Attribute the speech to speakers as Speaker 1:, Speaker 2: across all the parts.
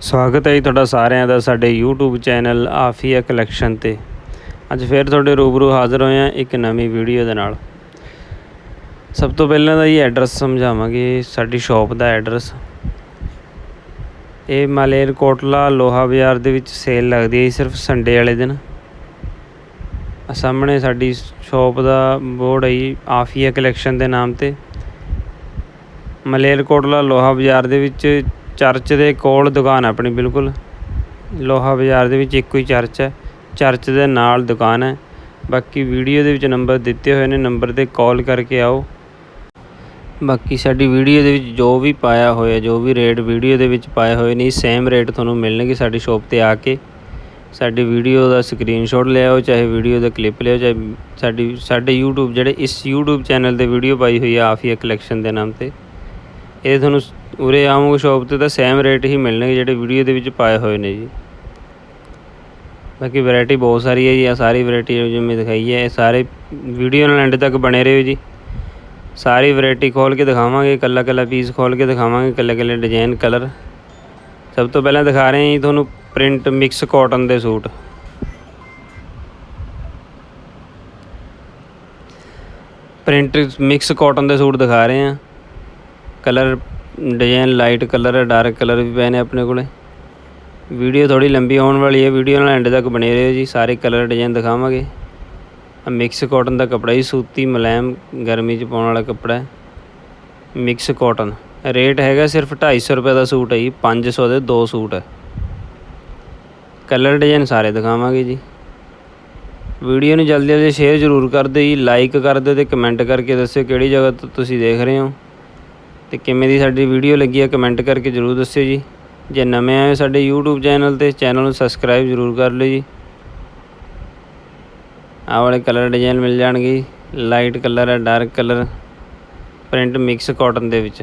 Speaker 1: ਸਵਾਗਤ ਹੈ ਜੀ ਤੁਹਾਡਾ ਸਾਰਿਆਂ ਦਾ ਸਾਡੇ YouTube ਚੈਨਲ ਆਫੀਆ ਕਲੈਕਸ਼ਨ ਤੇ। ਅੱਜ ਫਿਰ ਤੁਹਾਡੇ ਰੂਬਰੂ ਹਾਜ਼ਰ ਹੋਏ ਹਾਂ ਇੱਕ ਨਵੀਂ ਵੀਡੀਓ ਦੇ ਨਾਲ। ਸਭ ਤੋਂ ਪਹਿਲਾਂ ਤਾਂ ਇਹ ਐਡਰੈਸ ਸਮਝਾਵਾਂਗੇ, ਸਾਡੀ ਸ਼ਾਪ ਦਾ ਐਡਰੈਸ। ਇਹ ਮਾਲੇਰਕੋਟਲਾ ਲੋਹਾ ਬਾਜ਼ਾਰ ਦੇ ਵਿੱਚ ਸੇਲ ਲੱਗਦੀ ਹੈ ਜੀ, ਸਿਰਫ ਸੰਡੇ ਵਾਲੇ ਦਿਨ। ਸਾਹਮਣੇ ਸਾਡੀ ਸ਼ਾਪ ਦਾ ਬੋਰਡ ਹੈ ਜੀ, ਆਫੀਆ ਕਲੈਕਸ਼ਨ ਦੇ ਨਾਮ ਤੇ। ਮਲੇਰਕੋਟਲਾ ਲੋਹਾ ਬਾਜ਼ਾਰ ਦੇ ਵਿੱਚ ਚਰਚ ਦੇ ਕੋਲ ਦੁਕਾਨ ਹੈ ਆਪਣੀ, ਬਿਲਕੁਲ। ਲੋਹਾ ਬਾਜ਼ਾਰ ਦੇ ਵਿੱਚ ਇੱਕੋ ਹੀ ਚਰਚ ਹੈ। ਚਰਚ ਦੇ ਨਾਲ ਦੁਕਾਨ ਹੈ। ਬਾਕੀ ਵੀਡੀਓ ਦੇ ਵਿੱਚ ਨੰਬਰ ਦਿੱਤੇ ਹੋਏ ਨੇ, ਨੰਬਰ ਤੇ ਕਾਲ ਕਰਕੇ ਆਓ। ਬਾਕੀ ਸਾਡੀ ਵੀਡੀਓ ਦੇ ਵਿੱਚ ਜੋ ਵੀ ਪਾਇਆ ਹੋਇਆ, ਜੋ ਵੀ ਰੇਟ ਵੀਡੀਓ ਦੇ ਵਿੱਚ ਪਾਏ ਹੋਏ ਨੇ, ਸੇਮ ਰੇਟ ਤੁਹਾਨੂੰ ਮਿਲਣਗੇ ਸਾਡੀ ਸ਼ਾਪ ਤੇ ਆ ਕੇ। ਸਾਡੀ ਵੀਡੀਓ ਦਾ ਸਕਰੀਨਸ਼ਾਟ ਲਿਆਓ, ਚਾਹੇ ਵੀਡੀਓ ਦਾ ਕਲਿੱਪ ਲਿਆਓ, ਚਾਹੇ ਸਾਡੀ, ਸਾਡੇ YouTube, ਜਿਹੜੇ ਇਸ YouTube ਚੈਨਲ ਤੇ ਵੀਡੀਓ ਪਾਈ ਹੋਈ ਆ, ਆਫੀਆ ਕਲੈਕਸ਼ਨ ਦੇ ਨਾਮ ਤੇ। ਇਹ ਤੁਹਾਨੂੰ ਉਰੇ ਆਵੋਗੇ ਸ਼ਾਪ ਤੇ ਤਾਂ ਸੇਮ ਰੇਟ ਹੀ ਮਿਲਣਗੇ ਜਿਹੜੇ ਵੀਡੀਓ ਦੇ ਵਿੱਚ ਪਾਏ ਹੋਏ ਨੇ ਜੀ। ਬਾਕੀ ਵੈਰਾਈਟੀ ਬਹੁਤ ਸਾਰੀ ਹੈ ਜੀ ਆ ਸਾਰੀ ਵੈਰਾਈਟੀ ਜਿਵੇਂ ਦਿਖਾਈ ਹੈ, ਇਹ ਸਾਰੇ ਵੀਡੀਓ ਨਾਲ ਐਂਡ ਤੱਕ ਬਣੇ ਰਹੋ ਜੀ। ਸਾਰੀ ਵੈਰਾਈਟੀ ਖੋਲ ਕੇ ਦਿਖਾਵਾਂਗੇ, ਇਕੱਲਾ ਇਕੱਲਾ ਪੀਸ ਖੋਲ ਕੇ ਦਿਖਾਵਾਂਗੇ, ਇਕੱਲੇ ਇਕੱਲੇ ਡਿਜ਼ਾਈਨ ਕਲਰ ਸਭ ਤੋਂ ਪਹਿਲਾਂ ਦਿਖਾ ਰਹੇ ਹਾਂ ਜੀ ਤੁਹਾਨੂੰ ਪ੍ਰਿੰਟ ਮਿਕਸ ਕਾਟਨ ਦੇ ਸੂਟ। ਪ੍ਰਿੰਟ ਮਿਕਸ ਕਾਟਨ ਦੇ ਸੂਟ ਦਿਖਾ ਰਹੇ ਹਾਂ। ਕਲਰ ਡਿਜ਼ਾਈਨ ਲਾਈਟ ਕਲਰ ਹੈ ਡਾਰਕ ਕਲਰ ਵੀ ਪਏ ਨੇ ਆਪਣੇ ਕੋਲੇ। ਵੀਡੀਓ ਥੋੜੀ ਲੰਬੀ ਹੋਣ ਵਾਲੀ ਹੈ ਵੀਡੀਓ ਨਾਲ ਐਂਡ ਤੱਕ ਬਣੇ ਰਹੋ ਜੀ, ਸਾਰੇ ਕਲਰ ਡਿਜ਼ਾਈਨ ਦਿਖਾਵਾਂਗੇ। ਮਿਕਸ ਕਾਟਨ ਦਾ ਕੱਪੜਾ ਹੀ ਸੂਤੀ ਮੁਲਾਇਮ ਗਰਮੀ 'ਚ ਪਾਉਣ ਵਾਲਾ ਕੱਪੜਾ ਹੈ। ਮਿਕਸ ਕਾਟਨ ਰੇਟ ਹੈਗਾ ਸਿਰਫ 250 ਰੁਪਏ ਦਾ ਸੂਟ ਹੈ ਜੀ 500 ਦੇ ਦੋ ਸੂਟ ਹੈ। ਕਲਰ ਡਿਜ਼ਾਈਨ ਸਾਰੇ ਦਿਖਾਵਾਂਗੇ ਜੀ। ਵੀਡੀਓ ਨੂੰ ਜਲਦੀ ਜਲਦੀ ਸ਼ੇਅਰ ਜ਼ਰੂਰ ਕਰ ਦਿਓ ਜੀ ਲਾਈਕ ਕਰ ਦਿਓ ਤੇ ਕਮੈਂਟ ਕਰਕੇ ਦੱਸਿਓ ਕਿਹੜੀ ਜਗ੍ਹਾ ਤੋਂ ਤੁਸੀਂ ਦੇਖ ਰਹੇ ਹੋ। ਤੇ ਕਿਵੇਂ ਦੀ ਸਾਡੀ ਵੀਡੀਓ ਲੱਗੀ ਹੈ ਕਮੈਂਟ ਕਰਕੇ ਜ਼ਰੂਰ ਦੱਸਿਓ ਜੀ। ਜੇ ਨਵੇਂ ਆਏ ਹੋ ਸਾਡੇ YouTube ਚੈਨਲ ਤੇ, ਚੈਨਲ ਨੂੰ ਸਬਸਕ੍ਰਾਈਬ ਜ਼ਰੂਰ ਕਰ ਲਿਓ ਜੀ। ਆਹ ਵਾਲੇ ਕਲਰ ਡਿਜ਼ਾਈਨ ਮਿਲ ਜਾਣਗੇ ਜੀ। ਲਾਈਟ ਕਲਰ ਹੈ dark colour print mix cotton ਦੇ ਵਿੱਚ।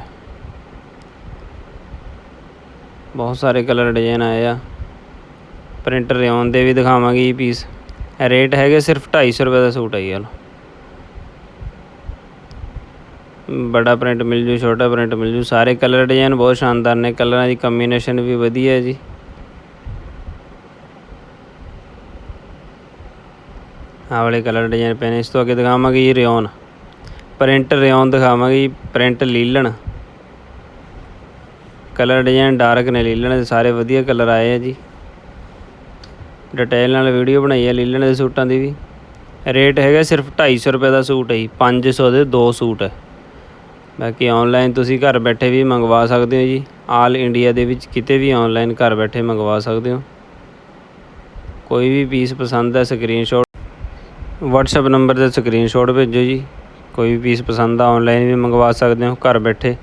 Speaker 1: ਬਹੁਤ ਸਾਰੇ ਕਲਰ ਡਿਜ਼ਾਈਨ ਆਏ ਆ। ਪ੍ਰਿੰਟ ਰਿਓਨ ਦੇ ਵੀ ਦਿਖਾਵਾਂਗੇ ਜੀ ਪੀਸ ਰੇਟ ਹੈਗੇ ਸਿਰਫ 250 ਰੁਪਏ ਦਾ ਸੂਟ ਹੈ ਜੀ ਵਾਲਾ ਬੜਾ ਪ੍ਰਿੰਟ ਮਿਲ ਜੂ, ਛੋਟਾ ਪ੍ਰਿੰਟ ਮਿਲ ਜੂ। ਸਾਰੇ ਕਲਰ ਡਿਜ਼ਾਈਨ ਬਹੁਤ ਸ਼ਾਨਦਾਰ ਨੇ ਕਲਰਾਂ ਦੀ ਕੰਬੀਨੇਸ਼ਨ ਵੀ ਵਧੀਆ ਹੈ ਜੀ। ਆਹ ਵਾਲੇ ਕਲਰ ਡਿਜ਼ਾਈਨ ਪਏ ਨੇ, ਇਸ ਤੋਂ ਅੱਗੇ ਦਿਖਾਵਾਂਗੇ ਜੀ ਰਿਓਨ ਪ੍ਰਿੰਟ ਰਿਓਨ ਦਿਖਾਵਾਂਗੇ ਜੀ print linen. Colour design dark ਨੇ ਲੀਲਣ ਦੇ, ਸਾਰੇ ਵਧੀਆ ਕਲਰ ਆਏ ਆ ਜੀ। ਡਿਟੇਲ ਨਾਲ ਵੀਡੀਓ ਬਣਾਈ ਹੈ ਲੀਲਣ ਦੇ ਸੂਟਾਂ ਦੀ ਵੀ। ਰੇਟ ਹੈਗਾ ਸਿਰਫ 250 ਰੁਪਏ ਦਾ ਸੂਟ ਹੈ ਜੀ 500 ਦੇ ਦੋ ਸੂਟ ਹੈ। ਬਾਕੀ ਆਨਲਾਈਨ ਤੁਸੀਂ ਘਰ ਬੈਠੇ ਵੀ ਮੰਗਵਾ ਸਕਦੇ ਹੋ ਜੀ। ਆਲ ਇੰਡੀਆ ਦੇ ਵਿੱਚ ਕਿਤੇ ਵੀ ਆਨਲਾਈਨ ਘਰ ਬੈਠੇ ਮੰਗਵਾ ਸਕਦੇ ਹੋ। ਕੋਈ ਵੀ ਪੀਸ ਪਸੰਦ ਹੈ ਸਕਰੀਨਸ਼ਾਟ WhatsApp ਨੰਬਰ ਤੇ ਸਕਰੀਨਸ਼ਾਟ ਭੇਜੋ ਜੀ। ਕੋਈ ਵੀ ਪੀਸ ਪਸੰਦ ਆ ਆਨਲਾਈਨ ਵੀ ਮੰਗਵਾ ਸਕਦੇ ਹੋ, ਘਰ ਬੈਠੇ।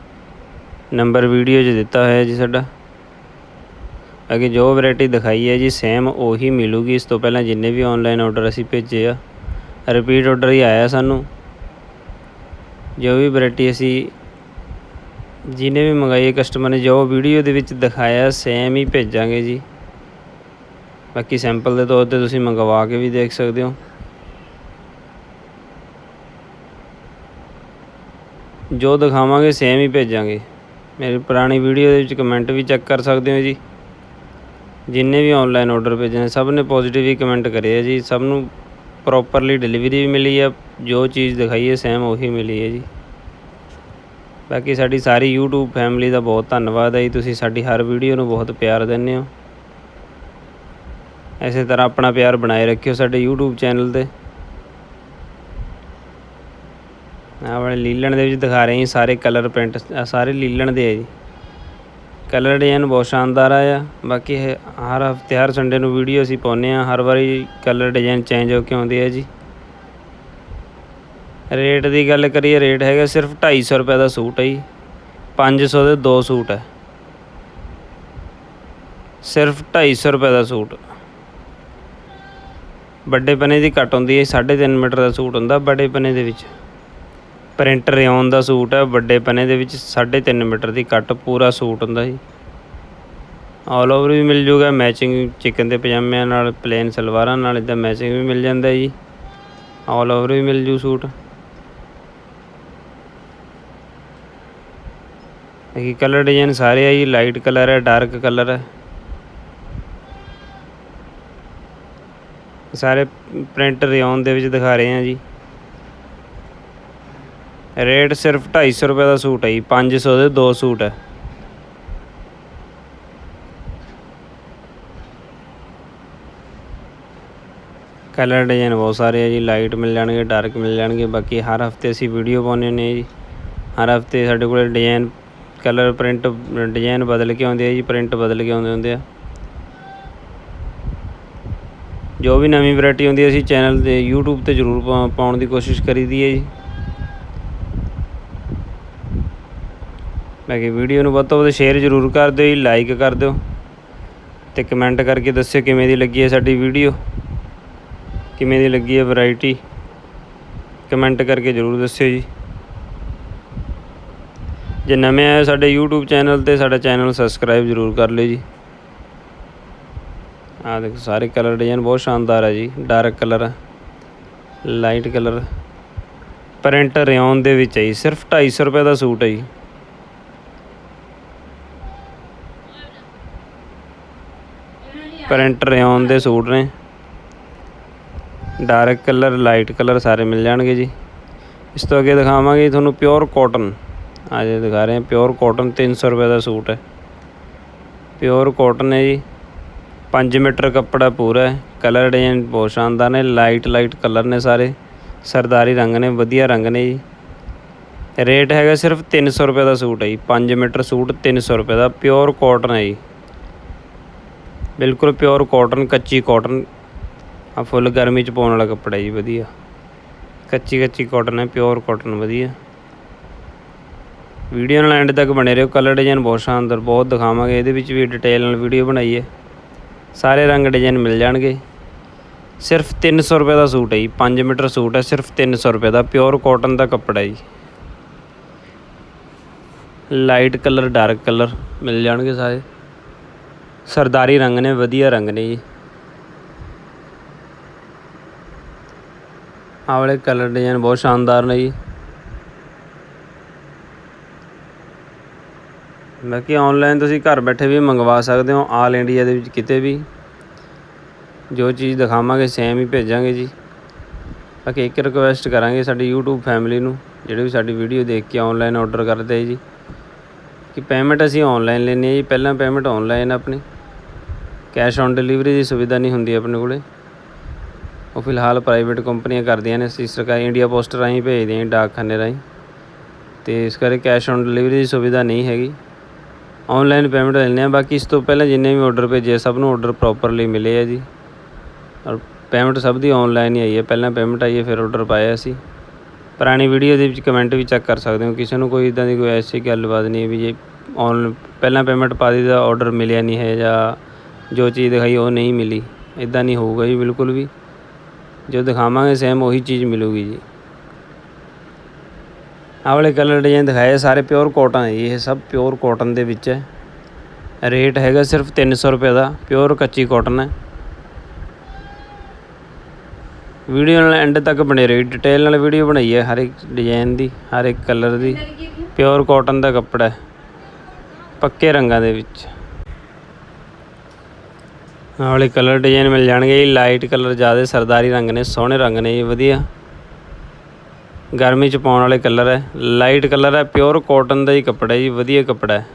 Speaker 1: ਨੰਬਰ ਵੀਡੀਓ 'ਚ ਦਿੱਤਾ ਹੋਇਆ ਜੀ ਸਾਡਾ। ਅੱਗੇ ਜੋ ਵੈਰਾਈਟੀ ਦਿਖਾਈ ਹੈ ਜੀ ਸੇਮ ਉਹੀ ਮਿਲੂਗੀ। ਇਸ ਤੋਂ ਪਹਿਲਾਂ ਜਿੰਨੇ ਵੀ ਆਨਲਾਈਨ ਆਰਡਰ ਅਸੀਂ ਭੇਜੇ ਆ ਰਿਪੀਟ ਆਰਡਰ ਹੀ ਆਇਆ ਸਾਨੂੰ। ਜੋ ਵੀ ਵੈਰਾਈਟੀ ਅਸੀਂ ਜਿਹਨੇ ਵੀ ਮੰਗਾਈ ਹੈ ਕਸਟਮਰ ਨੇ, ਜੋ ਵੀਡੀਓ ਦੇ ਵਿੱਚ ਦਿਖਾਇਆ ਸੇਮ ਹੀ ਭੇਜਾਂਗੇ ਜੀ। ਬਾਕੀ ਸੈਂਪਲ ਦੇ ਤੌਰ ਤੇ ਤੁਸੀਂ ਮੰਗਵਾ ਕੇ ਵੀ ਦੇਖ ਸਕਦੇ ਹੋ। ਜੋ ਦਿਖਾਵਾਂਗੇ ਸੇਮ ਹੀ ਭੇਜਾਂਗੇ। ਮੇਰੀ ਪੁਰਾਣੀ ਵੀਡੀਓ ਦੇ ਵਿੱਚ ਕਮੈਂਟ ਵੀ ਚੈੱਕ ਕਰ ਸਕਦੇ ਹੋ ਜੀ। ਜਿੰਨੇ ਵੀ ਆਨਲਾਈਨ ਆਰਡਰ ਭੇਜੇ ਨੇ, ਸਭ ਨੇ ਪੋਜ਼ਿਟਿਵ ਹੀ ਕਮੈਂਟ ਕਰੇ ਆ ਜੀ। ਸਭ ਨੂੰ ਪ੍ਰੋਪਰਲੀ ਡਿਲੀਵਰੀ ਵੀ ਮਿਲੀ ਹੈ ਜੋ ਚੀਜ਼ ਦਿਖਾਈ ਹੈ ਸੇਮ ਉਹੀ ਮਿਲੀ ਹੈ ਜੀ। ਬਾਕੀ ਸਾਡੀ ਸਾਰੀ YouTube ਫੈਮਿਲੀ ਦਾ ਬਹੁਤ ਧੰਨਵਾਦ ਹੈ ਜੀ। ਤੁਸੀਂ ਸਾਡੀ ਹਰ ਵੀਡੀਓ ਨੂੰ ਬਹੁਤ ਪਿਆਰ ਦਿੰਦੇ ਹੋ। ਐਸੇ ਤਰ੍ਹਾਂ ਆਪਣਾ ਪਿਆਰ ਬਣਾਏ ਰੱਖਿਓ ਸਾਡੇ YouTube ਚੈਨਲ ਤੇ। ਆਹ ਵਾਲੇ ਲੀਲਣ ਦੇ ਵਿੱਚ ਦਿਖਾ ਰਹੇ ਹਾਂ ਸਾਰੇ ਕਲਰ ਪ੍ਰਿੰਟ ਸਾਰੇ ਲੀਲਣ ਦੇ ਹੈ ਜੀ। ਕਲਰ ਡਿਜ਼ਾਈਨ ਬਹੁਤ ਸ਼ਾਨਦਾਰ ਆਇਆ ਬਾਕੀ ਇਹ ਹਰ ਹਫ਼ਤੇ, ਹਰ ਸੰਡੇ ਨੂੰ ਵੀਡੀਓ ਅਸੀਂ ਪਾਉਂਦੇ ਹਾਂ। ਹਰ ਵਾਰੀ ਕਲਰ ਡਿਜ਼ਾਈਨ ਚੇਂਜ ਹੋ ਕੇ ਆਉਂਦੇ ਆ ਜੀ। ਰੇਟ ਦੀ ਗੱਲ ਕਰੀਏ ਰੇਟ ਹੈਗਾ ਸਿਰਫ 250 ਰੁਪਏ ਦਾ ਸੂਟ ਹੈ ਜੀ। 500 ਦੇ ਦੋ ਸੂਟ ਹੈ। ਸਿਰਫ 250 ਰੁਪਏ ਦਾ ਸੂਟ। ਵੱਡੇ ਪਨੇ ਦੀ ਘੱਟ ਹੁੰਦੀ ਹੈ 3.5 ਮੀਟਰ ਦਾ ਸੂਟ ਹੁੰਦਾ ਵੱਡੇ ਪਨੇ ਦੇ ਵਿੱਚ। ਪ੍ਰਿੰਟ ਰਿਓਨ ਦਾ ਸੂਟ ਹੈ, ਵੱਡੇ ਪਨੇ ਦੇ ਵਿੱਚ 3.5 ਮੀਟਰ ਦੀ ਕੱਟ, ਪੂਰਾ ਸੂਟ ਹੁੰਦਾ ਜੀ। ਆਲ ਓਵਰ ਵੀ ਮਿਲ ਜੂਗਾ ਮੈਚਿੰਗ ਚਿਕਨ ਦੇ ਪਜਾਮਿਆਂ ਨਾਲ ਪਲੇਨ ਸਲਵਾਰਾਂ ਨਾਲ ਇਦਾਂ ਮੈਚਿੰਗ ਵੀ ਮਿਲ ਜਾਂਦਾ ਜੀ। ਆਲ ਓਵਰ ਵੀ ਮਿਲ ਜੂ ਸੂਟ। ਇਹ ਕਲਰ ਡਿਜ਼ਾਈਨ ਸਾਰੇ ਆ ਜੀ ਲਾਈਟ ਕਲਰ ਹੈ ਡਾਰਕ ਕਲਰ ਹੈ। ਸਾਰੇ ਪ੍ਰਿੰਟ ਰਿਓਨ ਦੇ ਵਿੱਚ ਦਿਖਾ ਰਹੇ ਆ ਜੀ। ਰੇਟ ਸਿਰਫ 250 ਰੁਪਏ ਦਾ ਸੂਟ ਹੈ ਜੀ 500 ਦੇ ਦੋ ਸੂਟ ਹੈ। ਕਲਰ ਡਿਜ਼ਾਈਨ ਬਹੁਤ ਸਾਰੇ ਹੈ ਜੀ, ਲਾਈਟ ਮਿਲ ਜਾਣਗੇ, ਡਾਰਕ ਮਿਲ ਜਾਣਗੇ, ਬਾਕੀ ਹਰ ਹਫ਼ਤੇ ਅਸੀਂ ਵੀਡੀਓ ਪਾਉਂਦੇ ਹੁੰਦੇ ਹਾਂ ਜੀ। ਹਰ ਹਫ਼ਤੇ ਸਾਡੇ ਕੋਲ ਡਿਜ਼ਾਈਨ, ਕਲਰ ਪ੍ਰਿੰਟ, ਡਿਜ਼ਾਈਨ ਬਦਲ ਕੇ ਆਉਂਦੇ ਆ ਜੀ, ਪ੍ਰਿੰਟ ਬਦਲ ਕੇ ਆਉਂਦੇ ਹੁੰਦੇ ਆ। ਜੋ ਵੀ ਨਵੀਂ ਵੈਰਾਈਟੀ ਹੁੰਦੀ ਹੈ ਅਸੀਂ ਚੈਨਲ ਤੇ, YouTube ਤੇ ਜ਼ਰੂਰ ਪਾ- ਪਾਉਣ ਦੀ ਕੋਸ਼ਿਸ਼ ਕਰੀਦੀ ਹੈ ਜੀ। ਬਾਕੀ ਵੀਡੀਓ ਨੂੰ ਵੱਧ ਤੋਂ ਵੱਧ ਸ਼ੇਅਰ ਜ਼ਰੂਰ ਕਰ ਦਿਓ ਜੀ ਲਾਈਕ ਕਰ ਦਿਓ ਤੇ ਕਮੈਂਟ ਕਰਕੇ ਦੱਸਿਓ ਕਿਵੇਂ ਦੀ ਲੱਗੀ ਹੈ ਸਾਡੀ ਵੀਡੀਓ, ਕਿਵੇਂ ਦੀ ਲੱਗੀ ਹੈ ਵੈਰਾਈਟੀ ਕਮੈਂਟ ਕਰਕੇ ਜ਼ਰੂਰ ਦੱਸਿਓ ਜੀ। ਜੇ ਨਵੇਂ ਆਏ ਸਾਡੇ YouTube ਚੈਨਲ ਤੇ, ਸਾਡਾ ਚੈਨਲ ਸਬਸਕ੍ਰਾਈਬ ਜ਼ਰੂਰ ਕਰ ਲਿਓ ਜੀ। ਆਹ ਦੇਖੋ, ਸਾਰੇ ਕਲਰ ਡਿਜ਼ਾਈਨ ਬਹੁਤ ਸ਼ਾਨਦਾਰ ਹੈ ਜੀ dark colour light colour print rayon ਦੇ ਵਿੱਚ ਹੈ ਜੀ, ਸਿਰਫ 250 ਰੁਪਏ ਦਾ ਸੂਟ ਹੈ ਜੀ। ਪ੍ਰਿੰਟ ਰਿਓਨ ਦੇ ਸੂਟ ਨੇ। ਡਾਰਕ ਕਲਰ ਲਾਈਟ ਕਲਰ ਸਾਰੇ ਮਿਲ ਜਾਣਗੇ ਜੀ। ਇਸ ਤੋਂ ਅੱਗੇ ਦਿਖਾਵਾਂਗੇ ਤੁਹਾਨੂੰ ਪਿਓਰ ਕਾਟਨ ਅੱਜ ਦਿਖਾ ਰਹੇ ਹਾਂ ਪਿਓਰ ਕਾਟਨ 300 ਰੁਪਏ ਦਾ ਸੂਟ ਹੈ। ਪਿਓਰ ਕਾਟਨ ਹੈ ਜੀ। 5 ਮੀਟਰ ਕੱਪੜਾ ਪੂਰਾ ਹੈ। ਕਲਰ ਡਿਜ਼ਾਈਨ ਬਹੁਤ ਸ਼ਾਨਦਾਰ ਨੇ। ਲਾਈਟ ਲਾਈਟ ਕਲਰ ਨੇ ਸਾਰੇ। ਸਰਦਾਰੀ ਰੰਗ ਨੇ, ਵਧੀਆ ਰੰਗ ਨੇ ਜੀ। ਰੇਟ ਹੈਗਾ ਸਿਰਫ 300 ਰੁਪਏ ਦਾ ਸੂਟ ਹੈ ਜੀ। 5 ਮੀਟਰ ਸੂਟ 300 ਰੁਪਏ ਦਾ। ਪਿਓਰ ਕਾਟਨ ਹੈ ਜੀ। ਬਿਲਕੁਲ ਪਿਓਰ ਕਾਟਨ ਕੱਚੀ ਕਾਟਨ ਆ ਫੁੱਲ ਗਰਮੀ ਚ ਪਾਉਣ ਵਾਲਾ ਕੱਪੜਾ ਜੀ, ਵਧੀਆ। ਕੱਚੀ ਕੱਚੀ ਕਾਟਨ ਹੈ ਪਿਓਰ ਕਾਟਨ ਵਧੀਆ। ਵੀਡੀਓ ਨਾਲ ਐਂਡ ਤੱਕ ਬਣੇ ਰਹੋ ਕਲਰ ਡਿਜ਼ਾਈਨ ਬਹੁਤ ਸ਼ਾਨਦਾਰ, ਬਹੁਤ ਦਿਖਾਵਾਂਗੇ। ਇਹਦੇ ਵਿੱਚ ਵੀ ਡਿਟੇਲ ਨਾਲ ਵੀਡੀਓ ਬਣਾਈ ਹੈ ਸਾਰੇ ਰੰਗ ਡਿਜ਼ਾਈਨ ਮਿਲ ਜਾਣਗੇ। ਸਿਰਫ 300 ਰੁਪਏ ਦਾ ਸੂਟ ਹੈ ਜੀ 5 ਮੀਟਰ ਸੂਟ ਹੈ, ਸਿਰਫ 300 ਰੁਪਏ ਦਾ ਪਿਓਰ ਕਾਟਨ ਦਾ ਕੱਪੜਾ ਹੈ ਜੀ। ਲਾਈਟ ਕਲਰ ਡਾਰਕ ਕਲਰ ਮਿਲ ਜਾਣਗੇ ਸਾਰੇ। ਸਰਦਾਰੀ ਰੰਗ ਨੇ, ਵਧੀਆ ਰੰਗ ਨੇ ਜੀ। ਆਹ ਵਾਲੇ ਕਲਰ ਡਿਜ਼ਾਈਨ ਬਹੁਤ ਸ਼ਾਨਦਾਰ ਨੇ ਜੀ। ਬਾਕੀ ਆਨਲਾਈਨ ਤੁਸੀਂ ਘਰ ਬੈਠੇ ਵੀ ਮੰਗਵਾ ਸਕਦੇ ਹੋ, ਆਲ ਇੰਡੀਆ ਦੇ ਵਿੱਚ ਕਿਤੇ ਵੀ। ਜੋ ਚੀਜ਼ ਦਿਖਾਵਾਂਗੇ ਸੇਮ ਹੀ ਭੇਜਾਂਗੇ ਜੀ। ਬਾਕੀ ਇੱਕ ਰਿਕੁਐਸਟ ਕਰਾਂਗੇ ਸਾਡੀ YouTube ਫੈਮਿਲੀ ਨੂੰ, ਜਿਹੜੇ ਵੀ ਸਾਡੀ ਵੀਡੀਓ ਦੇਖ ਕੇ ਆਨਲਾਈਨ ਆਰਡਰ ਕਰਦੇ ਜੀ। ਕਿ ਪੇਮੈਂਟ ਅਸੀਂ ਆਨਲਾਈਨ ਲੈਂਦੇ ਹਾਂ ਜੀ, ਪਹਿਲਾਂ ਪੇਮੈਂਟ ਆਨਲਾਈਨ ਆਪਣੀ। ਕੈਸ਼ ਔਨ ਡਿਲੀਵਰੀ ਦੀ ਸੁਵਿਧਾ ਨਹੀਂ ਹੁੰਦੀ ਆਪਣੇ ਕੋਲੇ। ਉਹ ਫਿਲਹਾਲ ਪ੍ਰਾਈਵੇਟ ਕੰਪਨੀਆਂ ਕਰਦੀਆਂ ਨੇ, ਅਸੀਂ ਸਰਕਾਰੀ ਇੰਡੀਆ ਪੋਸਟ ਰਾਹੀਂ ਭੇਜਦੇ ਹਾਂ, ਡਾਕਖਾਨੇ ਰਾਹੀਂ। ਤੇ ਇਸ ਕਰਕੇ ਕੈਸ਼ ਔਨ ਡਿਲੀਵਰੀ ਦੀ ਸੁਵਿਧਾ ਨਹੀਂ ਹੈਗੀ। ਆਨਲਾਈਨ ਪੇਮੈਂਟ ਲੈਂਦੇ ਹਾਂ, ਬਾਕੀ ਇਸ ਤੋਂ ਪਹਿਲਾਂ ਜਿੰਨੇ ਵੀ ਆਰਡਰ ਭੇਜੇ ਸਭ ਨੂੰ ਆਰਡਰ ਪ੍ਰੋਪਰਲੀ ਮਿਲੇ ਆ ਜੀ। ਔਰ ਪੇਮੈਂਟ ਸਭ ਦੀ ਆਨਲਾਈਨ ਹੀ ਆਈ ਹੈ, ਪਹਿਲਾਂ ਪੇਮੈਂਟ ਆਈ ਹੈ, ਫਿਰ ਆਰਡਰ ਪਾਇਆ ਸੀ। ਪੁਰਾਣੀ ਵੀਡੀਓ ਦੇ ਵਿੱਚ ਕਮੈਂਟ ਵੀ ਚੈੱਕ ਕਰ ਸਕਦੇ ਹੋ, ਕਿਸੇ ਨੂੰ ਕੋਈ ਇਦਾਂ ਦੀ ਕੋਈ ਐਸੀ ਗੱਲਬਾਤ ਨਹੀਂ ਵੀ ਜੇ ਆਨ ਪਹਿਲਾਂ ਪੇਮੈਂਟ ਪਾ ਦੀ ਦਾ ਆਰਡਰ ਮਿਲਿਆ ਨਹੀਂ ਹੈ ਜਾਂ ਜੋ ਚੀਜ਼ ਦਿਖਾਈ ਉਹ ਨਹੀਂ ਮਿਲੀ। ਇਦਾਂ ਨਹੀਂ ਹੋਊਗਾ ਜੀ ਬਿਲਕੁਲ ਵੀ। ਜੋ ਦਿਖਾਵਾਂਗੇ ਸੇਮ ਉਹੀ ਚੀਜ਼ ਮਿਲੂਗੀ ਜੀ। ਆਹ ਵਾਲੇ ਕਲਰ ਡਿਜ਼ਾਈਨ ਦਿਖਾਏ ਸਾਰੇ ਪਿਓਰ ਕਾਟਨ ਹੈ ਜੀ ਇਹ ਸਭ ਪਿਓਰ ਕਾਟਨ ਦੇ ਵਿੱਚ ਹੈ। ਰੇਟ ਹੈਗਾ ਸਿਰਫ 300 ਰੁਪਏ ਦਾ ਪਿਓਰ ਕੱਚੀ ਕਾਟਨ ਹੈ। ਵੀਡੀਓ ਨਾਲ ਐਂਡ ਤੱਕ ਬਣੇ ਰਹੀ ਡਿਟੇਲ ਨਾਲ ਵੀਡੀਓ ਬਣਾਈ ਹੈ ਹਰ ਇੱਕ ਡਿਜ਼ਾਈਨ ਦੀ ਹਰ ਇੱਕ ਕਲਰ ਦੀ। ਪਿਓਰ ਕਾਟਨ ਦਾ ਕੱਪੜਾ ਹੈ। ਪੱਕੇ ਰੰਗਾਂ ਦੇ ਵਿੱਚ। ਆਹ ਵਾਲੇ ਕਲਰ ਡਿਜ਼ਾਈਨ ਮਿਲ ਜਾਣਗੇ ਜੀ। ਲਾਈਟ ਕਲਰ ਜ਼ਿਆਦਾ ਸਰਦਾਰੀ ਰੰਗ ਨੇ, ਸੋਹਣੇ ਰੰਗ ਨੇ ਜੀ, ਵਧੀਆ। ਗਰਮੀ ਚ ਪਾਉਣ ਵਾਲੇ ਕਲਰ ਹੈ। ਲਾਈਟ ਕਲਰ ਹੈ ਪਿਓਰ ਕਾਟਨ ਦਾ ਹੀ ਕੱਪੜਾ ਜੀ, ਵਧੀਆ ਕੱਪੜਾ ਹੈ।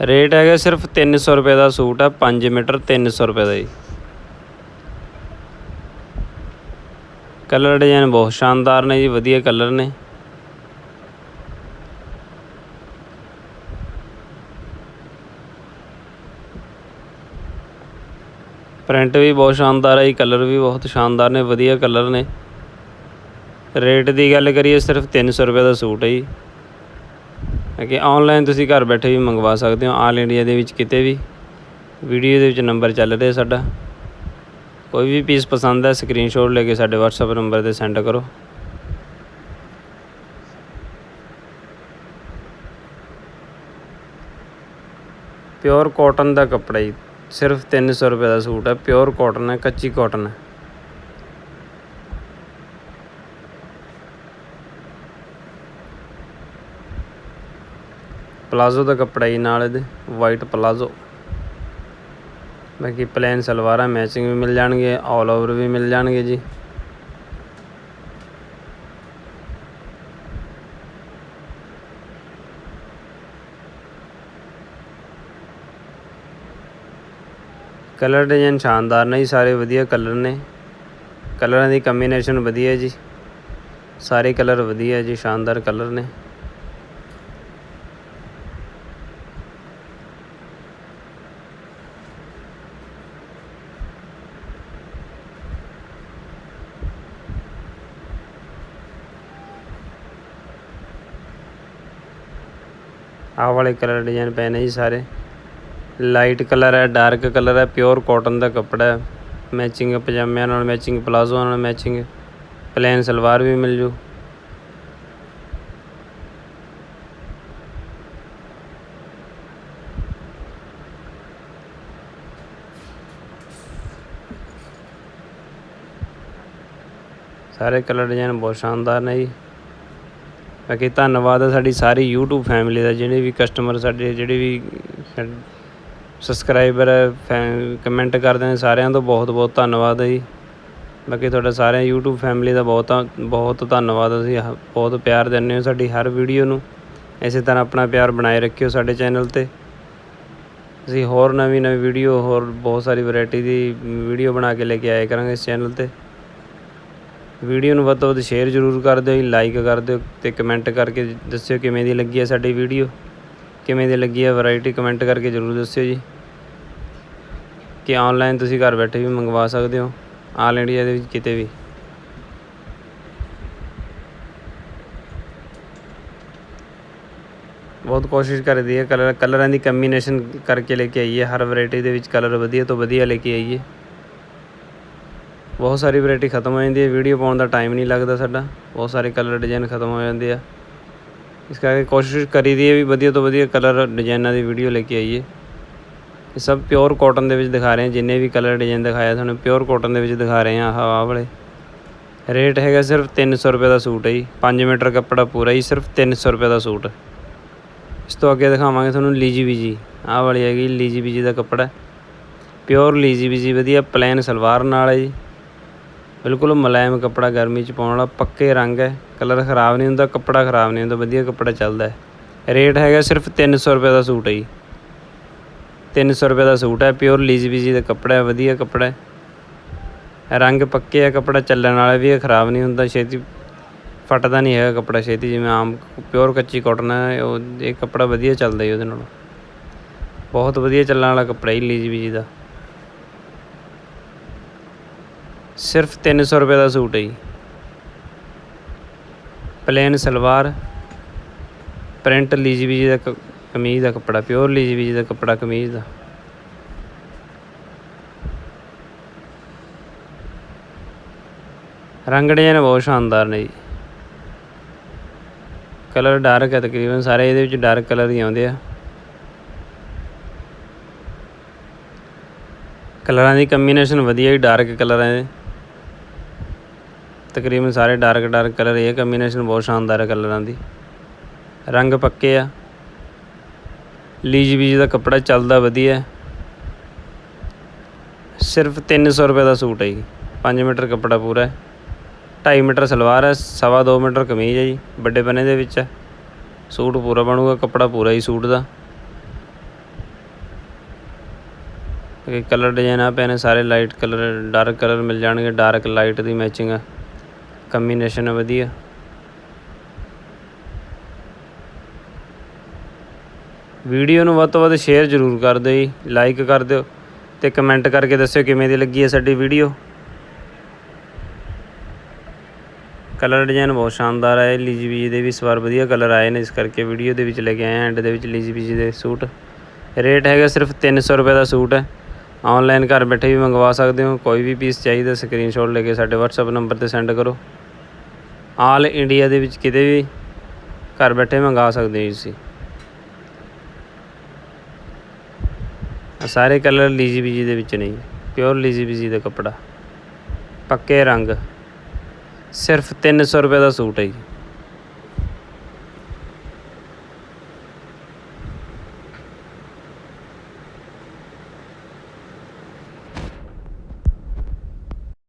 Speaker 1: ਰੇਟ ਹੈਗਾ ਸਿਰਫ 300 ਰੁਪਏ ਦਾ ਸੂਟ ਹੈ 5 ਮੀਟਰ 300 ਰੁਪਏ ਦਾ ਜੀ। ਕਲਰ ਡਿਜ਼ਾਈਨ ਬਹੁਤ ਸ਼ਾਨਦਾਰ ਨੇ ਜੀ, ਵਧੀਆ ਕਲਰ ਨੇ। ਪ੍ਰਿੰਟ ਵੀ ਬਹੁਤ ਸ਼ਾਨਦਾਰ ਹੈ ਜੀ, ਕਲਰ ਵੀ ਬਹੁਤ ਸ਼ਾਨਦਾਰ ਨੇ, ਵਧੀਆ ਕਲਰ ਨੇ। ਰੇਟ ਦੀ ਗੱਲ ਕਰੀਏ, ਸਿਰਫ 300 ਰੁਪਏ ਦਾ ਸੂਟ ਹੈ ਜੀ। ਕਿ ਆਨਲਾਈਨ ਤੁਸੀਂ ਘਰ ਬੈਠੇ ਵੀ ਮੰਗਵਾ ਸਕਦੇ ਹੋ ਆਲ ਇੰਡੀਆ ਦੇ ਵਿੱਚ ਕਿਤੇ ਵੀ। ਵੀਡੀਓ ਦੇ ਵਿੱਚ ਨੰਬਰ ਚੱਲ ਰਿਹਾ ਸਾਡਾ। ਕੋਈ ਵੀ ਪੀਸ ਪਸੰਦ ਹੈ ਸਕਰੀਨਸ਼ਾਟ ਲੈ ਕੇ ਸਾਡੇ WhatsApp ਨੰਬਰ ਤੇ ਸੈਂਡ ਕਰੋ। ਪਿਓਰ ਕਾਟਨ ਦਾ ਕੱਪੜਾ ਜੀ। ਸਿਰਫ 300 ਰੁਪਏ ਦਾ ਸੂਟ ਹੈ ਪਿਓਰ ਕਾਟਨ ਹੈ, ਕੱਚੀ ਕਾਟਨ ਹੈ। ਪਲਾਜ਼ੋ ਦਾ ਕੱਪੜਾ ਹੀ ਨਾਲ ਇਹਦੇ ਵਾਈਟ ਪਲਾਜ਼ੋ ਬਾਕੀ ਪਲੇਨ ਸਲਵਾਰਾਂ ਮੈਚਿੰਗ ਵੀ ਮਿਲ ਜਾਣਗੇ ਆਲ ਓਵਰ ਵੀ ਮਿਲ ਜਾਣਗੇ ਜੀ। ਕਲਰ ਡਿਜ਼ਾਈਨ ਸ਼ਾਨਦਾਰ ਨੇ ਜੀ, ਸਾਰੇ ਵਧੀਆ ਕਲਰ ਨੇ। ਕਲਰਾਂ ਦੀ ਕੰਬੀਨੇਸ਼ਨ ਵਧੀਆ ਜੀ। ਸਾਰੇ ਕਲਰ ਵਧੀਆ ਜੀ, ਸ਼ਾਨਦਾਰ ਕਲਰ ਨੇ। ਆਹ ਵਾਲੇ ਕਲਰ ਡਿਜ਼ਾਈਨ ਪਏ ਨੇ ਜੀ ਸਾਰੇ। ਲਾਈਟ ਕਲਰ ਹੈ, ਡਾਰਕ ਕਲਰ ਹੈ, ਪਿਓਰ ਕਾਟਨ ਦਾ ਕੱਪੜਾ ਹੈ। ਮੈਚਿੰਗ ਪਜਾਮਿਆਂ ਨਾਲ ਮੈਚਿੰਗ, ਪਲਾਜ਼ੋ ਨਾਲ ਮੈਚਿੰਗ, ਪਲੇਨ ਸਲਵਾਰ ਵੀ ਮਿਲ ਜੂ। ਸਾਰੇ ਕਲਰ ਡਿਜ਼ਾਈਨ ਬਹੁਤ ਸ਼ਾਨਦਾਰ ਨੇ ਜੀ। ਬਾਕੀ ਧੰਨਵਾਦ ਹੈ ਸਾਡੀ ਸਾਰੀ YouTube ਫੈਮਿਲੀ ਦਾ, ਜਿਹੜੇ ਵੀ ਕਸਟਮਰ ਸਾਡੇ, ਜਿਹੜੇ ਵੀ ਸਬਸਕ੍ਰਾਈਬਰ ਕਮੈਂਟ ਕਰਦੇ ਨੇ ਸਾਰਿਆਂ ਤੋਂ ਬਹੁਤ ਬਹੁਤ ਧੰਨਵਾਦ ਹੈ ਜੀ। ਬਾਕੀ ਤੁਹਾਡਾ ਸਾਰਿਆਂ YouTube ਫੈਮਿਲੀ ਦਾ ਬਹੁਤ ਬਹੁਤ ਧੰਨਵਾਦ, ਅਸੀਂ ਹ- ਬਹੁਤ ਪਿਆਰ ਦਿੰਦੇ ਹੋ ਸਾਡੀ ਹਰ ਵੀਡੀਓ ਨੂੰ। ਇਸੇ ਤਰ੍ਹਾਂ ਆਪਣਾ ਪਿਆਰ ਬਣਾਏ ਰੱਖਿਓ ਸਾਡੇ ਚੈਨਲ ਤੇ। ਅਸੀਂ ਹੋਰ ਨਵੀਂ ਨਵੀਂ ਵੀਡੀਓ ਹੋਰ ਬਹੁਤ ਸਾਰੀ ਵੈਰਾਈਟੀ ਦੀ ਵੀਡੀਓ ਬਣਾ ਕੇ ਲੈ ਕੇ ਆਇਆ ਕਰਾਂਗੇ ਇਸ ਚੈਨਲ ਤੇ। ਵੀਡੀਓ ਨੂੰ ਵੱਧ ਤੋਂ ਵੱਧ ਸ਼ੇਅਰ ਜ਼ਰੂਰ ਕਰ ਦਿਓ ਜੀ ਲਾਈਕ ਕਰ ਦਿਓ ਤੇ ਕਮੈਂਟ ਕਰਕੇ ਦੱਸਿਓ ਕਿਵੇਂ ਦੀ ਲੱਗੀ ਹੈ ਸਾਡੀ ਵੀਡੀਓ ਕਿਵੇਂ ਦੀ ਲੱਗੀ ਹੈ ਵੈਰਾਈਟੀ ਕਮੈਂਟ ਕਰਕੇ ਜ਼ਰੂਰ ਦੱਸਿਓ ਜੀ। ਕਿ ਆਨਲਾਈਨ ਤੁਸੀਂ ਘਰ ਬੈਠੇ ਵੀ ਮੰਗਵਾ ਸਕਦੇ ਹੋ ਆਲ ਇੰਡੀਆ ਦੇ ਵਿੱਚ ਕਿਤੇ ਵੀ। ਬਹੁਤ ਕੋਸ਼ਿਸ਼ ਕਰਦੀ ਹੈ ਕਲਰ ਕਲਰਾਂ ਦੀ ਕੰਬੀਨੇਸ਼ਨ ਕਰਕੇ ਲੈ ਕੇ ਆਈਏ, ਹਰ ਵੈਰਾਈਟੀ ਦੇ ਵਿੱਚ ਕਲਰ ਵਧੀਆ ਤੋਂ ਵਧੀਆ ਲੈ ਕੇ ਆਈਏ। ਬਹੁਤ ਸਾਰੀ ਵੈਰਾਈਟੀ ਖਤਮ ਹੋ ਜਾਂਦੀ ਹੈ ਵੀਡੀਓ ਪਾਉਣ ਦਾ ਟਾਈਮ ਨਹੀਂ ਲੱਗਦਾ ਸਾਡਾ, ਬਹੁਤ ਸਾਰੇ ਕਲਰ ਡਿਜ਼ਾਈਨ ਖਤਮ ਹੋ ਜਾਂਦੇ ਆ। ਇਸ ਕਰਕੇ ਕੋਸ਼ਿਸ਼ ਕਰੀ ਦੀ ਹੈ ਵੀ ਵਧੀਆ ਤੋਂ ਵਧੀਆ ਕਲਰ ਡਿਜ਼ਾਈਨਾਂ ਦੀ ਵੀਡੀਓ ਲੈ ਕੇ ਆਈਏ। ਇਹ ਸਭ ਪਿਓਰ ਕਾਟਨ ਦੇ ਵਿੱਚ ਦਿਖਾ ਰਹੇ ਹਾਂ, ਜਿੰਨੇ ਵੀ ਕਲਰ ਡਿਜ਼ਾਈਨ ਦਿਖਾਇਆ ਤੁਹਾਨੂੰ ਪਿਓਰ ਕਾਟਨ ਦੇ ਵਿੱਚ ਦਿਖਾ ਰਹੇ ਹਾਂ ਆਹ ਆਹ ਵਾਲੇ। ਰੇਟ ਹੈਗਾ ਸਿਰਫ 300 ਰੁਪਏ ਦਾ ਸੂਟ ਹੈ ਜੀ। 5 ਮੀਟਰ ਕੱਪੜਾ ਪੂਰਾ ਹੀ ਸਿਰਫ 300 ਰੁਪਏ ਦਾ ਸੂਟ। ਇਸ ਤੋਂ ਅੱਗੇ ਦਿਖਾਵਾਂਗੇ ਤੁਹਾਨੂੰ ਲੀਜੀ ਬੀਜੀ। ਆਹ ਵਾਲੀ ਹੈਗੀ ਲੀਜੀ ਬੀਜੀ ਦਾ ਕੱਪੜਾ। ਪਿਓਰ ਲੀਜੀ ਬੀਜੀ, ਵਧੀਆ ਪਲੇਨ ਸਲਵਾਰ ਨਾਲ ਹੈ ਜੀ। ਬਿਲਕੁਲ ਮੁਲਾਇਮ ਕੱਪੜਾ ਗਰਮੀ ਚ ਪਾਉਣ ਵਾਲਾ, ਪੱਕੇ ਰੰਗ ਹੈ, ਕਲਰ ਖਰਾਬ ਨਹੀਂ ਹੁੰਦਾ, ਕੱਪੜਾ ਖਰਾਬ ਨਹੀਂ ਹੁੰਦਾ, ਵਧੀਆ ਕੱਪੜਾ ਚੱਲਦਾ ਰੇਟ ਹੈਗਾ ਸਿਰਫ 300 ਰੁਪਏ ਦਾ ਸੂਟ ਹੈ ਜੀ। 300 ਰੁਪਏ ਦਾ ਸੂਟ ਹੈ, ਪਿਓਰ ਲੀਜ ਬੀਜੀ ਦਾ ਕੱਪੜਾ ਹੈ, ਵਧੀਆ ਕੱਪੜਾ ਹੈ। ਰੰਗ ਪੱਕੇ ਹੈ ਕੱਪੜਾ ਚੱਲਣ ਵਾਲਾ ਵੀ ਹੈ, ਖਰਾਬ ਨਹੀਂ ਹੁੰਦਾ, ਛੇਤੀ ਫਟਦਾ ਨਹੀਂ ਹੈਗਾ ਕੱਪੜਾ, ਛੇਤੀ ਜਿਵੇਂ ਆਮ ਪਿਓਰ ਕੱਚੀ ਕਾਟਨ ਹੈ, ਉਹ ਇਹ ਕੱਪੜਾ ਵਧੀਆ ਚੱਲਦਾ ਜੀ ਉਹਦੇ ਨਾਲੋਂ। ਬਹੁਤ ਵਧੀਆ ਚੱਲਣ ਵਾਲਾ ਕੱਪੜਾ ਹੀ ਲੀਜ ਬੀਜੀ ਦਾ। ਸਿਰਫ 300 ਰੁਪਏ ਦਾ ਸੂਟ ਹੈ ਜੀ। ਪਲੇਨ ਸਲਵਾਰ ਪ੍ਰਿੰਟ ਲੀਜੀ ਬੀਜੀ ਦਾ ਕਮੀਜ਼ ਦਾ ਕੱਪੜਾ ਪਿਓਰ ਲੀਜੀ ਬੀਜੀ ਦਾ ਕੱਪੜਾ, ਕਮੀਜ਼ ਦਾ। ਰੰਗ ਡਿਜ਼ਾਈਨ ਬਹੁਤ ਸ਼ਾਨਦਾਰ ਨੇ ਜੀ। ਕਲਰ ਡਾਰਕ ਹੈ ਤਕਰੀਬਨ, ਸਾਰੇ ਇਹਦੇ ਵਿੱਚ ਡਾਰਕ ਕਲਰ ਹੀ ਆਉਂਦੇ ਆ। ਕਲਰਾਂ ਦੀ ਕੰਬੀਨੇਸ਼ਨ ਵਧੀਆ ਹੀ ਡਾਰਕ ਕਲਰ ਹੈ। ਤਕਰੀਬਨ ਸਾਰੇ ਡਾਰਕ ਡਾਰਕ ਕਲਰ ਇਹ ਕੰਬੀਨੇਸ਼ਨ ਬਹੁਤ ਸ਼ਾਨਦਾਰ ਹੈ ਕਲਰਾਂ ਦੀ। ਰੰਗ ਪੱਕੇ ਆ। ਲੀਜ ਬੀਜ ਦਾ ਕੱਪੜਾ ਚੱਲਦਾ ਵਧੀਆ। ਹੈ। ਸਿਰਫ 300 ਰੁਪਏ ਦਾ ਸੂਟ ਹੈ ਜੀ। 5 ਮੀਟਰ ਕੱਪੜਾ ਪੂਰਾ। ਹੈ 2.5 ਮੀਟਰ ਸਲਵਾਰ ਹੈ ਸਵਾ ਦੋ ਮੀਟਰ ਕਮੀਜ਼ ਹੈ ਜੀ, ਵੱਡੇ ਬੰਨੇ ਦੇ ਵਿੱਚ ਹੈ ਸੂਟ ਪੂਰਾ ਬਣੂਗਾ, ਕੱਪੜਾ ਪੂਰਾ ਹੀ ਸੂਟ ਦਾ। ਇਹ ਕਲਰ ਡਿਜ਼ਾਈਨ ਆ ਪਏ ਨੇ ਸਾਰੇ ਲਾਈਟ ਕਲਰ ਡਾਰਕ ਕਲਰ ਮਿਲ ਜਾਣਗੇ ਡਾਰਕ ਲਾਈਟ ਦੀ ਮੈਚਿੰਗ ਹੈ ਕੰਬੀਨੇਸ਼ਨ ਹੈ ਵਧੀਆ। ਵੀਡੀਓ ਨੂੰ ਵੱਧ ਤੋਂ ਵੱਧ ਸ਼ੇਅਰ ਜ਼ਰੂਰ ਕਰ ਦਿਓ ਜੀ ਲਾਈਕ ਕਰ ਦਿਓ ਤੇ ਕਮੈਂਟ ਕਰਕੇ ਦੱਸਿਓ ਕਿਵੇਂ ਦੀ ਲੱਗੀ ਹੈ ਸਾਡੀ ਵੀਡੀਓ। ਕਲਰ ਡਿਜ਼ਾਈਨ ਬਹੁਤ ਸ਼ਾਨਦਾਰ ਹੈ ਲੀਜੀ ਬੀਜੀ ਦੇ ਵੀ ਇਸ ਵਾਰ ਵਧੀਆ ਕਲਰ ਆਏ ਨੇ, ਇਸ ਕਰਕੇ ਵੀਡੀਓ ਦੇ ਵਿੱਚ ਲੈ ਕੇ ਆਏ ਐਂਡ ਦੇ ਵਿੱਚ ਲੀਜੀ ਬੀਜੀ ਦੇ ਸੂਟ। ਰੇਟ ਹੈਗਾ ਸਿਰਫ 300 ਰੁਪਏ ਦਾ ਸੂਟ ਹੈ। ਆਨਲਾਈਨ ਘਰ ਬੈਠੇ ਵੀ ਮੰਗਵਾ ਸਕਦੇ ਹੋ, ਕੋਈ ਵੀ ਪੀਸ ਚਾਹੀਦਾ ਸਕਰੀਨਸ਼ਾਟ ਲੈ ਕੇ ਸਾਡੇ WhatsApp ਨੰਬਰ ਤੇ ਸੈਂਡ ਕਰੋ। ਆਲ ਇੰਡੀਆ ਦੇ ਵਿੱਚ ਕਿਤੇ ਵੀ ਘਰ ਬੈਠੇ ਮੰਗਾ ਸਕਦੇ ਹੋ ਤੁਸੀਂ। ਸਾਰੇ ਕਲਰ ਲੀਜੀ ਬੀਜੀ ਦੇ ਵਿੱਚ ਨਹੀਂ ਪਿਓਰ ਲੀਜੀ ਬੀਜੀ ਦਾ ਕੱਪੜਾ। ਪੱਕੇ ਰੰਗ। ਸਿਰਫ 300 ਰੁਪਏ ਦਾ ਸੂਟ ਹੈ ਜੀ।